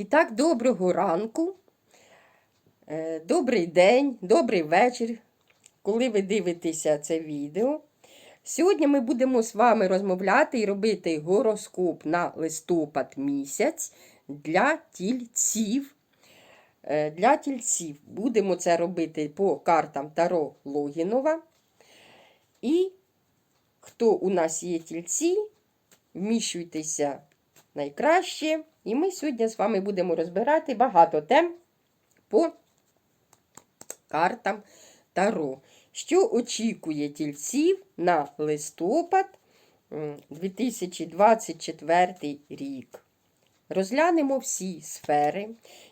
І так, доброго ранку, е, добрий день, добрий вечір, коли ви дивитеся це відео. Сьогодні ми будемо з вами розмовляти і робити гороскоп на листопад місяць для тільців. Е, Для тільців будемо це робити по картам Таро Логінова. І хто у нас є тільці, вміщуйтеся найкраще. І ми сьогодні з вами будемо розбирати багато тем по картам Таро. Що очікує тільців на листопад 2024 рік? Розглянемо всі сфери.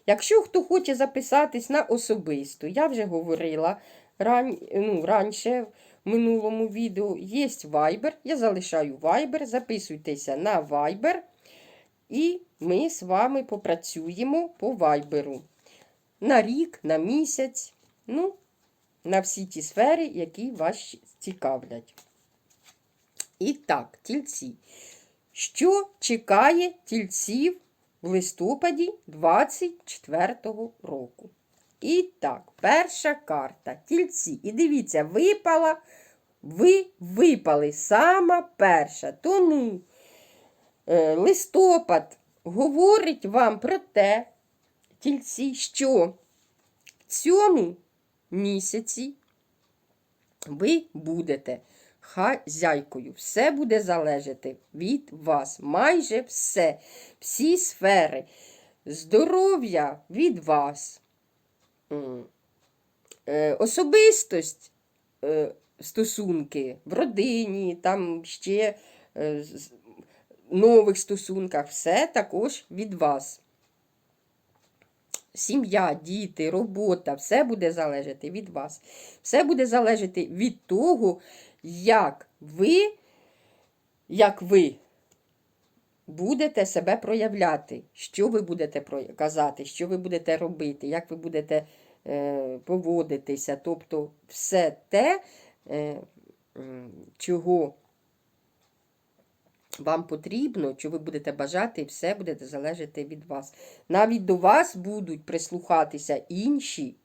Якщо хто хоче записатись на особисту, я вже говорила ран... ну, раніше в минулому відео, є Viber. Я залишаю Viber, записуйтеся на Viber. І ми з вами попрацюємо по вайберу. На рік, на місяць, ну, на всі ті сфери, які вас цікавлять. І так, тільці. Що чекає тільців в листопаді 24-го року? І так, перша карта. Тільці. І дивіться, випала, ви випали сама перша. Тому листопад говорить вам про те, тільці, що в цьому місяці ви будете хазяйкою. Все буде залежати від вас. Майже все. Всі сфери. Здоров'я від вас. Е, Особистость, е, стосунки в родині, там ще е, нових стосунках, все також від вас. Сім'я, діти, робота, все буде залежати від вас. Все буде залежати від того, як ви, як ви будете себе проявляти, що ви будете казати, що ви будете робити, як ви будете е, поводитися. Тобто все те, е, чого вам потрібно, що ви будете бажати, і все буде залежати від вас. Навіть до вас будуть прислухатися інші.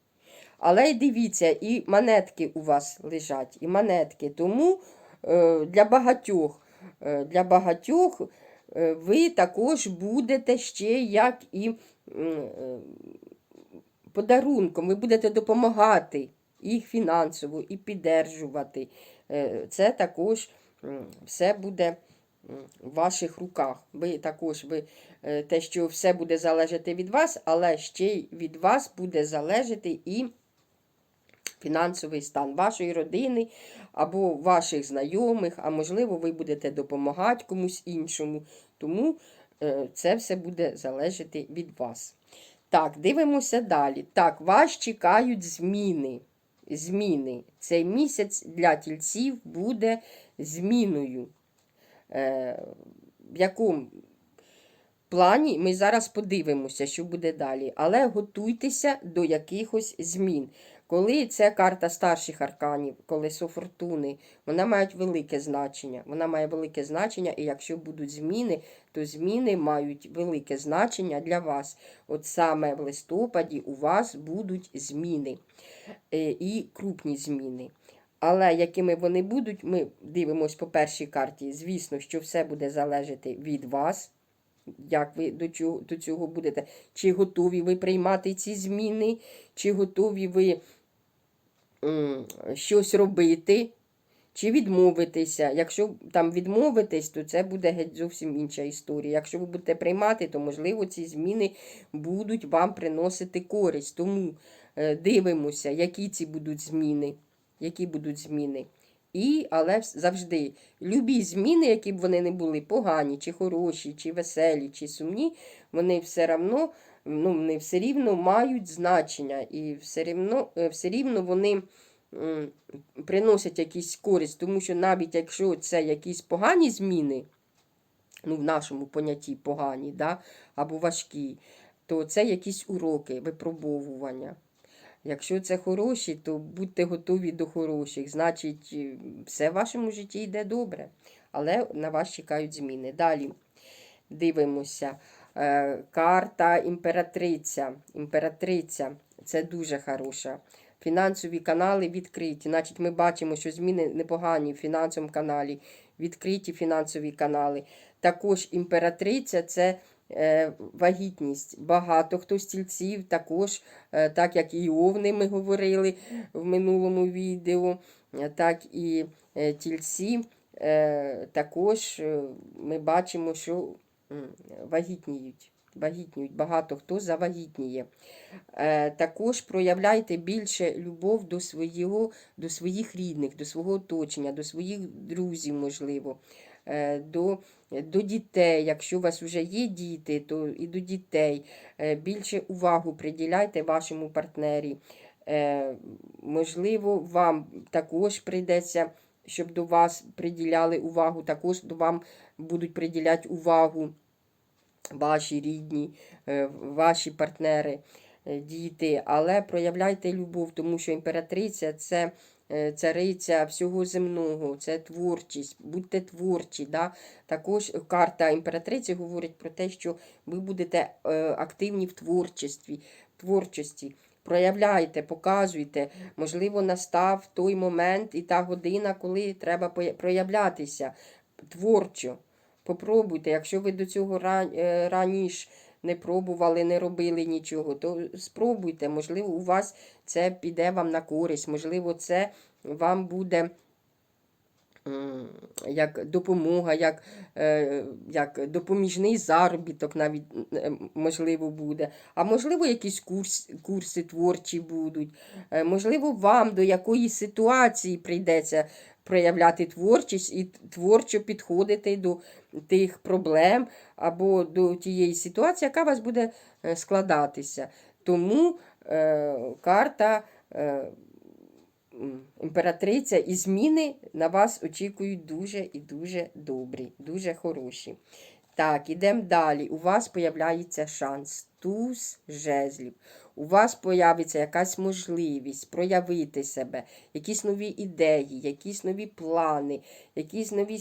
Але й дивіться, і монетки у вас лежать, і монетки. Тому е, для багатьох, е, для багатьох е, ви також будете ще як і подарунком, ви будете допомагати їх фінансово і піддержувати. Це також все буде в ваших руках. Ви також ви е, те, що все буде залежати від вас, але ще й від вас буде залежати і фінансовий стан вашої родини або ваших знайомих, а можливо, ви будете допомагати комусь іншому. Тому е, це все буде залежати від вас. Так, дивимося далі. Так, вас чекають зміни. Зміни. Цей місяць для тільців буде зміною. Е, в якому плані ми зараз подивимося, що буде далі. Але готуйтеся до якихось змін. Коли це карта старших арканів, колесо фортуни, вона має велике значення. Вона має велике значення, і якщо будуть зміни, то зміни мають велике значення для вас. От саме в листопаді у вас будуть зміни е, і крупні зміни. Але якими вони будуть, ми дивимося по першій карті. Звісно, що все буде залежати від вас. Як ви до цього, до цього будете? Чи готові ви приймати ці зміни, чи готові ви м, щось робити, чи відмовитися. Якщо там відмовитись, то це буде геть зовсім інша історія. Якщо ви будете приймати, то можливо ці зміни будуть вам приносити користь. Тому е, дивимося, які ці будуть зміни. Які будуть зміни. І, але завжди любі зміни, які б вони не були погані, чи хороші, чи веселі, чи сумні, вони все равно, ну, вони все рівно мають значення. І все рівно, е, все рівно вони м, приносять якісь користь, тому що навіть якщо це якісь погані зміни, ну, в нашому понятті погані, да, або важкі, то це якісь уроки, випробовування. Якщо це хороші, то будьте готові до хороших. Значить, е, все в вашому житті йде добре. Але на вас чекають зміни. Далі дивимося. Е, карта імператриця. Імператриця це дуже хороша. Фінансові канали відкриті. Значить, ми бачимо, що зміни непогані в фінансовому каналі, відкриті фінансові канали. Також імператриця це вагітність. Багато хто з тільців, також, е, так як і овни ми говорили в минулому відео, е, так і е, тільці. Е, також е, ми бачимо, що вагітніють. Вагітніють. Багато хто завагітніє. Е, також проявляйте більше любов до, свого, до своїх рідних, до свого оточення, до своїх друзів, можливо, е, до, до дітей. Якщо у вас вже є діти, то і до дітей. Е, більше увагу приділяйте вашому партнері. Е, можливо, вам також прийдеться, щоб до вас приділяли увагу, також до вам будуть приділяти увагу ваші рідні, е, ваші партнери, е, діти, але проявляйте любов, тому що імператриця це е, цариця всього земного, це творчість, будьте творчі. Да? Також карта імператриці говорить про те, що ви будете е, активні в творчості. творчості. Проявляйте, показуйте. Можливо, настав той момент і та година, коли треба проявлятися творчо. Попробуйте, якщо ви до цього е, раніше не пробували, не робили нічого, то спробуйте. Можливо, у вас це піде вам на користь, можливо, це вам буде як допомога, як, е, як допоміжний заробіток навіть можливо буде. А можливо, якісь курс, курси творчі будуть. Е, Можливо, вам до якоїсь ситуації прийдеться проявляти творчість і творчо підходити до тих проблем або до тієї ситуації, яка вас буде е, складатися. Тому е, карта е, імператриця і зміни на вас очікують дуже і дуже добрі, дуже хороші. Так, ідемо далі. У вас появляється шанс. Туз жезлів. У вас появиться якась можливість проявити себе, якісь нові ідеї, якісь нові плани, якісь нові,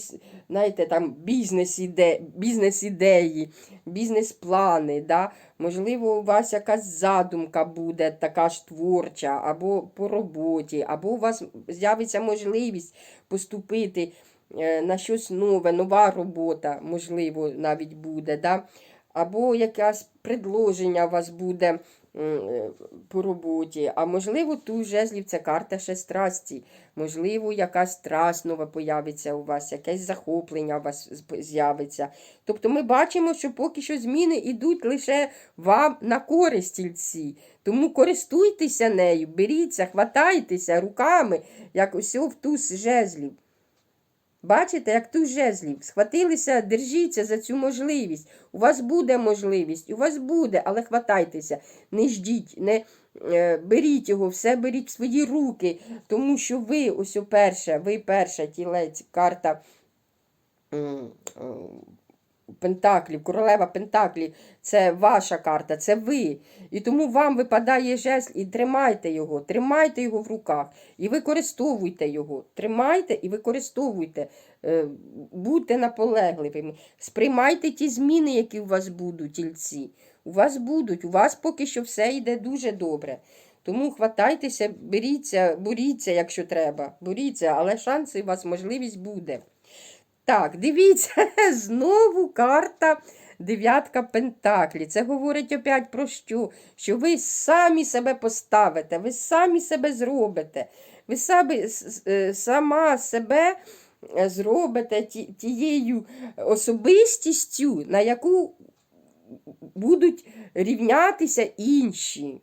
знаєте, там бізнес-іде, бізнес-ідеї, бізнес-плани. Да? Можливо, у вас якась задумка буде така ж творча, або по роботі, або у вас з'явиться можливість поступити е, на щось нове, нова робота, можливо, навіть буде. Да? Або якесь предложення у вас буде по роботі. А можливо, ту жезлів це карта ще страсті. Можливо, якась страсть нова появиться у вас, якесь захоплення у вас з'явиться. Тобто ми бачимо, що поки що зміни йдуть лише вам на користь тільці. Тому користуйтеся нею, беріться, хватайтеся руками, як ось в туз жезлів. Бачите, як туз жезлів. Схватилися, держіться за цю можливість. У вас буде можливість, у вас буде, але хватайтеся, не ждіть, не е, беріть його, все беріть в свої руки, тому що ви ось перша, ви перша тілець, карта е, Пентаклів, королева Пентаклів, це ваша карта, це ви. І тому вам випадає жезл і тримайте його, тримайте його в руках і використовуйте його. Тримайте і використовуйте, Е, будьте наполегливими. Сприймайте ті зміни, які у вас будуть, тільці. У вас будуть, у вас поки що все йде дуже добре. Тому хватайтеся, беріться, боріться, якщо треба. Боріться, але шанси у вас можливість буде. Так, дивіться, знову карта дев'ятка Пентаклі. Це говорить опять про що? Що ви самі себе поставите, ви самі себе зробите. Ви самі, е, сама себе е, зробите тією особистістю, на яку будуть рівнятися інші.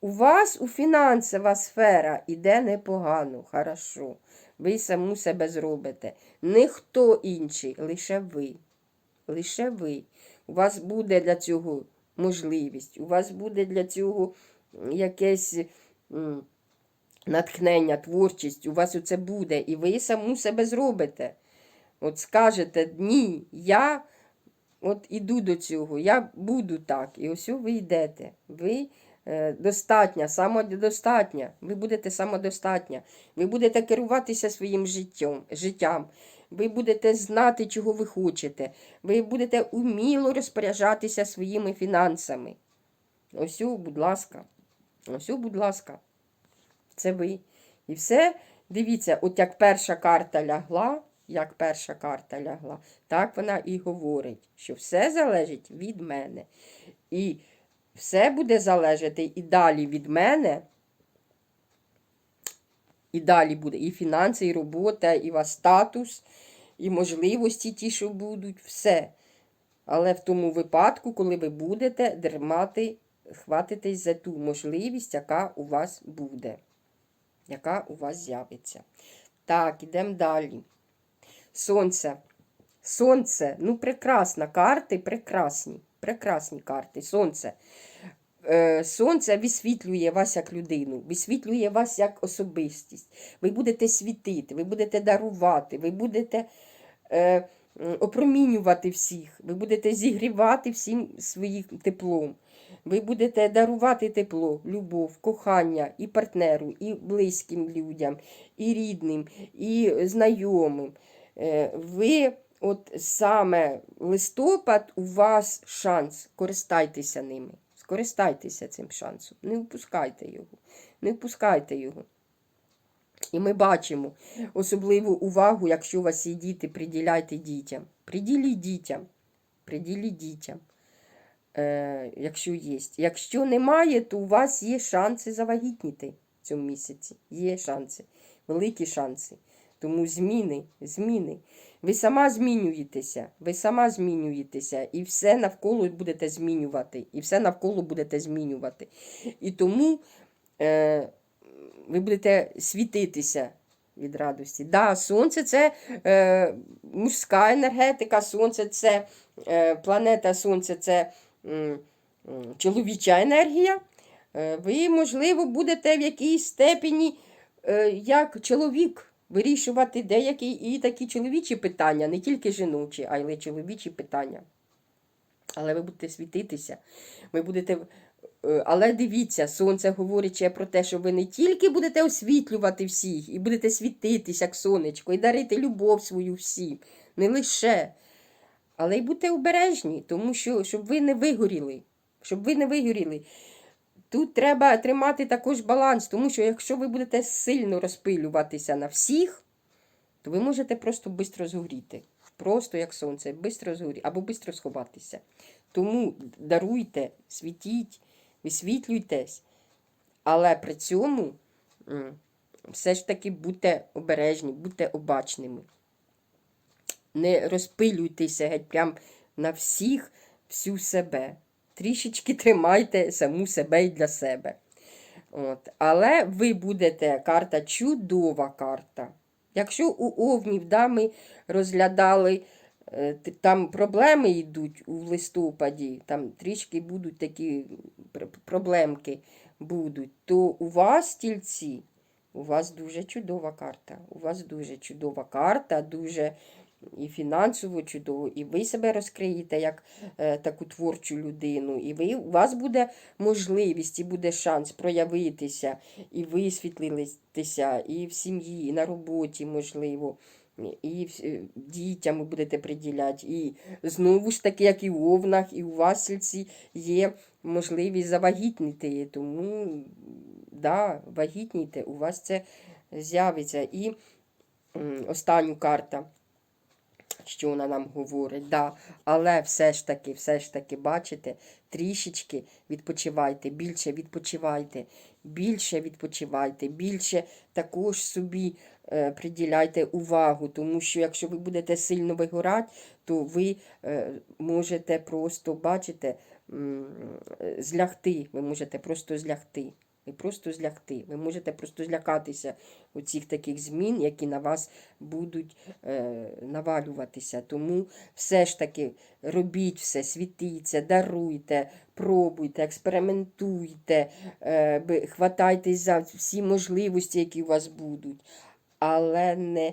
У вас у фінансова сфера іде непогано, хорошо. Ви саму себе зробите. Ніхто інший, лише ви. Лише ви. У вас буде для цього можливість, у вас буде для цього якесь натхнення, творчість, у вас це буде, і ви саму себе зробите. От скажете, ні, я от іду до цього, я буду так. І ось ви йдете. Ви достатня, самодостатня. Ви будете самодостатня. Ви будете керуватися своїм життям. життям. ви будете знати, чого ви хочете. Ви будете уміло розпоряджатися своїми фінансами. Ось, будь ласка. Ось, будь ласка. Це ви. І все, дивіться, от як перша карта лягла, як перша карта лягла, так вона і говорить, що все залежить від мене. І все буде залежати і далі від мене. І далі буде і фінанси, і робота, і ваш статус, і можливості ті, що будуть, все. Але в тому випадку, коли ви будете дермати, хватитись за ту можливість, яка у вас буде, яка у вас з'явиться. Так, ідемо далі. Сонце. Сонце. Ну, прекрасна. Карти прекрасні. Прекрасні карти. Сонце. Е, Сонце висвітлює вас як людину, висвітлює вас як особистість. Ви будете світити, ви будете дарувати, ви будете е, опромінювати всіх, ви будете зігрівати всім своїм теплом. Ви будете дарувати тепло, любов, кохання і партнеру, і близьким людям, і рідним, і знайомим. Е, Ви, от саме листопад, у вас шанс, користайтеся ними. Скористайтеся цим шансом. Не впускайте його. Не впускайте його. І ми бачимо особливу увагу, якщо у вас є діти, приділяйте дітям. Приділіть дітям. Приділіть дітям. Е, якщо є. Якщо немає, то у вас є шанси завагітніти в цьому місяці. Є шанси. Великі шанси. Тому зміни, зміни. Ви сама змінюєтеся, ви сама змінюєтеся, і все навколо будете змінювати, і все навколо будете змінювати. І тому е, ви будете світитися від радості. Да, сонце це е, мужська енергетика, сонце це е, планета Сонце це м, чоловіча енергія. Е, ви, можливо, будете в якійсь степені е, як чоловік вирішувати деякі і такі чоловічі питання, не тільки жіночі, а й чоловічі питання. Але ви будете світитися, ви будете. е, Але дивіться, сонце говорить ще про те, що ви не тільки будете освітлювати всіх, і будете світитися, як сонечко, і дарити любов свою всім. Не лише. Але й будьте обережні, тому що щоб ви не вигоріли. Щоб ви не вигоріли. Тут треба тримати також баланс, тому що якщо ви будете сильно розпилюватися на всіх, то ви можете просто швидко згоріти. Просто як сонце, швидко згоріти або швидко сховатися. Тому даруйте, світіть, висвітлюйтесь, але при цьому все ж таки будьте обережні, будьте обачними. Не розпилюйтеся геть прям на всіх, всю себе. Трішечки тримайте саму себе і для себе. От. Але ви будете карта чудова карта. Якщо у Овнів да, розглядали, е, там проблеми йдуть у листопаді, там трішки будуть такі проблемки будуть, то у вас тільці, у вас дуже чудова карта. У вас дуже чудова карта, дуже і фінансово чудово, і ви себе розкриєте як е, таку творчу людину, і ви, у вас буде можливість і буде шанс проявитися, і висвітлитися, і в сім'ї, і на роботі, можливо. І в- е, дітям ви будете приділяти. І знову ж таки, як і у овнах, і у Васильці є можливість завагітніти. Тому да, вагітніте, у вас це з'явиться. І останню карта що вона нам говорить. Да. Але все ж таки, все ж таки, бачите, трішечки відпочивайте, більше відпочивайте, більше відпочивайте, більше також собі е, приділяйте увагу, тому що якщо ви будете сильно вигорати, то ви е, можете просто, бачите, злягти, ви можете просто злягти. Ви просто злягти. Ви можете просто злякатися оцих таких змін, які на вас будуть е, навалюватися. Тому все ж таки робіть все, світіться, даруйте, пробуйте, експериментуйте, е, хватайтесь за всі можливості, які у вас будуть, але не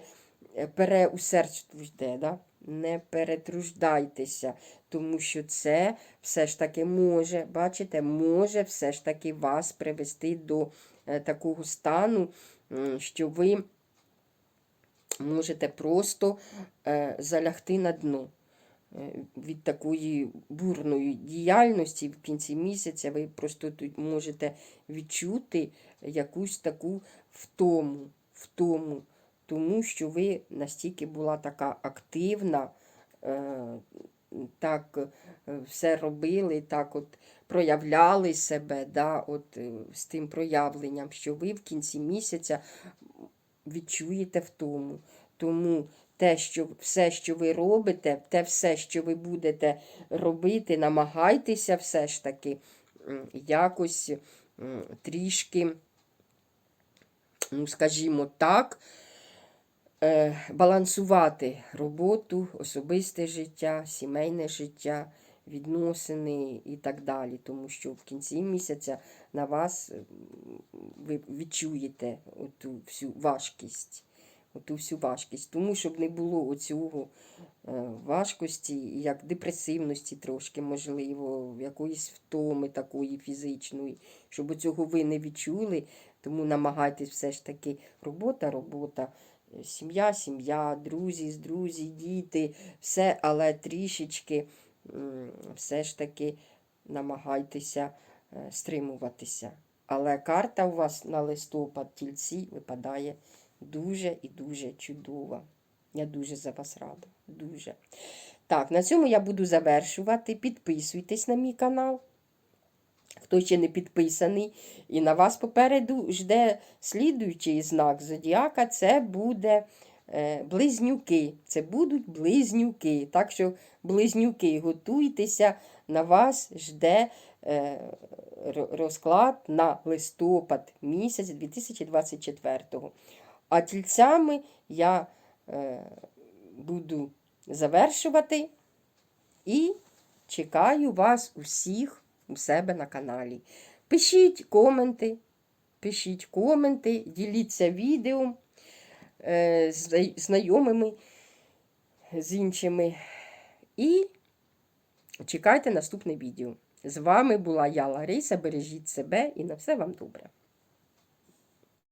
переусердствуйте, да? не перетруждайтеся, тому що це все ж таки може, бачите, може все ж таки вас привести до е, такого стану, що ви можете просто е, залягти на дно. Е, Від такої бурної діяльності в кінці місяця ви просто тут можете відчути якусь таку втому, втому, тому що ви настільки була така активна, е, так е, все робили, так от проявляли себе, да, от, е, з тим проявленням, що ви в кінці місяця відчуєте втому. Тому те, що все, що ви робите, те все, що ви будете робити, намагайтеся все ж таки якось трішки, ну, скажімо так, балансувати роботу, особисте життя, сімейне життя, відносини і так далі. Тому що в кінці місяця на вас ви відчуєте оту всю важкість. Оту всю важкість. Тому щоб не було оцього е, важкості, як депресивності трошки, можливо, якоїсь втоми такої фізичної, щоб цього ви не відчули. Тому намагайтесь все ж таки робота, робота, е, сім'я, сім'я, друзі, з друзі, діти, все, але трішечки все ж таки намагайтеся е, стримуватися. Але карта у вас на листопад тільці випадає дуже і дуже чудова. Я дуже за вас рада. Дуже. Так, на цьому я буду завершувати. Підписуйтесь на мій канал. Хто ще не підписаний, і на вас попереду жде слідуючий знак зодіака, це буде е, близнюки. Це будуть близнюки. Так що, близнюки, готуйтеся, на вас жде е, розклад на листопад місяць 2024-го. А тільцями я е, буду завершувати і чекаю вас усіх у себе на каналі. Пишіть коменти, пишіть коменти, діліться відео е, з знайомими з іншими. І чекайте наступне відео. З вами була я, Лариса. Бережіть себе і на все вам добре.